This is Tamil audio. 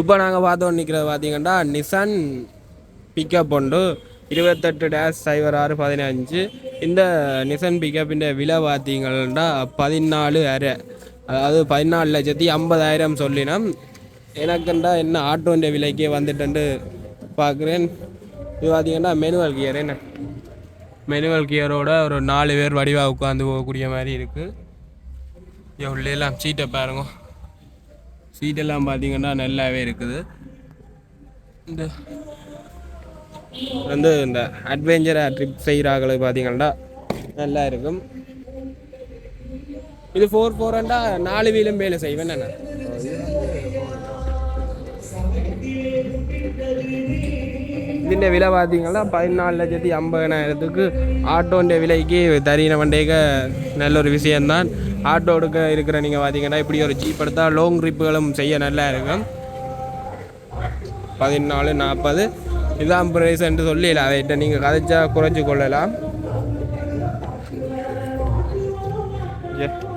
இப்போ நாங்கள் பார்த்தோம் நிற்கிறது பார்த்தீங்கன்னா நிசான் பிக்கப் உண்டு. இருபத்தெட்டு டேஷ் சைபர் ஆறு பதினஞ்சு. இந்த நிசன் பிக்கப்பின் விலை பார்த்தீங்கன்னா பதினாலு அரை. அதாவது பதினாலு லட்சத்தி ஐம்பதாயிரம் சொல்லினோம். எனக்குண்டா என்ன ஆட்டோன்ற விலைக்கே வந்துட்டு பார்க்குறேன். இது பார்த்தீங்கன்னா மேனுவல் கியர் என்ன? மேனுவல் கியரோட ஒரு நாலு பேர் வடிவாக உட்காந்து போகக்கூடிய மாதிரி இருக்குது உள்ளெல்லாம் சீட்டை பாருங்க. சீட்டெல்லாம் பார்த்தீங்கன்னா நல்லாவே இருக்குது. இந்த வந்து இந்த அட்வென்ச்சராக ட்ரிப் செய்கிறாங்களுக்கு பார்த்தீங்கன்னா நல்லா இருக்கும். இது ஃபோர் ஃபோர்ண்டா நாலு வீலும் மேலே செய்வேன் என்ன இதுன்ற விலை பார்த்தீங்கன்னா பதினாலு லட்சத்தி ஐம்பதனாயிரத்துக்கு ஆட்டோன்ற விலைக்கு தரீன பண்டையக நல்ல ஒரு விஷயந்தான் ஆட்டோ எடுக்க இருக்கிற நீங்கள் பார்த்தீங்கன்னா இப்படி ஒரு சீப் எடுத்தால் லாங் ட்ரிப்புகளும் செய்ய நல்லா இருக்கும் பதினாலு நாற்பது இதான் ப்ரைஸ்ன்ட்டு சொல்லி அதை நீங்கள் கதைச்சா குறைச்சி கொள்ளலாம் Yeah.